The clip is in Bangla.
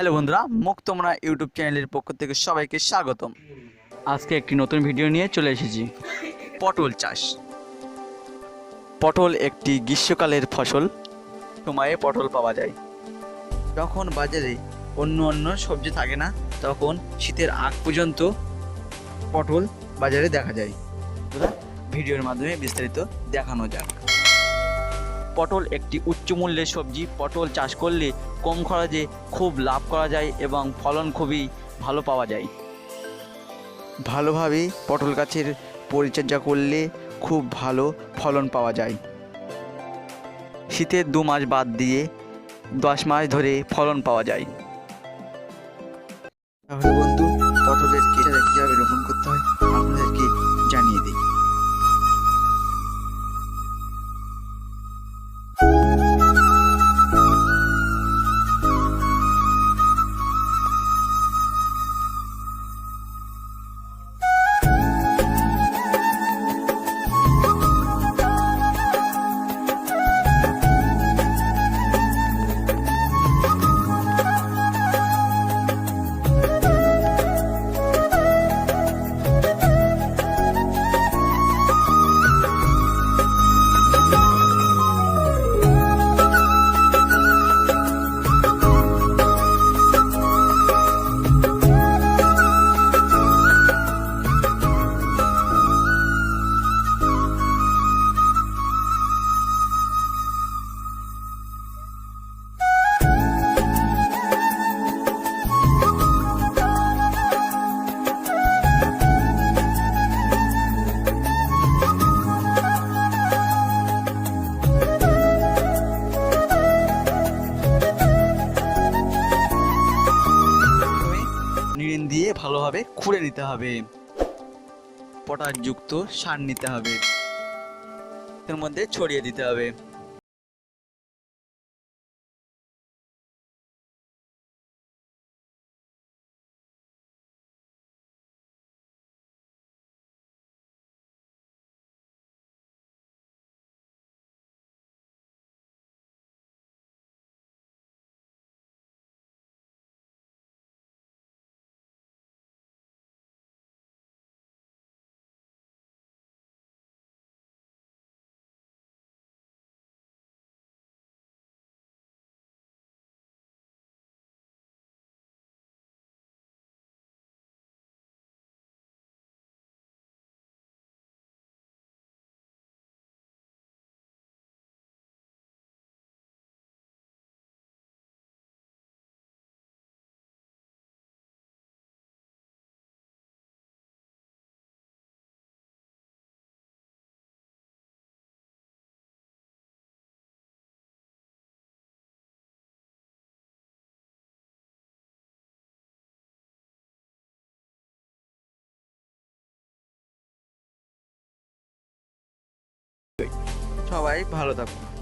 হ্যালো বন্ধুরা মুখ তোমরা ইউটিউব চ্যানেলের পক্ষ থেকে সবাইকে স্বাগতম। আজকে একটি নতুন ভিডিও নিয়ে চলে এসেছি। পটল চাষ। পটল একটি গ্রীষ্মকালের ফসল, সময়ে পটল পাওয়া যায়। যখন বাজারে অন্য অন্য সবজি থাকে না, তখন শীতের আগ পর্যন্ত পটল বাজারে দেখা যায়। ভিডিওর মাধ্যমে বিস্তারিত দেখানো যাক। পটল একটি উচ্চ মূল্যের সবজি। পটল চাষ করলে কম খরচে খুব লাভ করা যায় এবং ফলন খুবই ভালো পাওয়া যায়। ভালোভাবে পটল গাছের পরিচর্যা করলে খুব ভালো ফলন পাওয়া যায়। শীতের দু মাস বাদ দিয়ে দশ মাস ধরে ফলন পাওয়া যায়। তাহলে বন্ধু, পটলের কীভাবে রোপণ করতে হয়? ভালোভাবে খুঁড়ে নিতে হবে। পটাশযুক্ত সার নিতে হবে। এর মধ্যে ছড়িয়ে দিতে হবে। সবাই ভালো থাকুন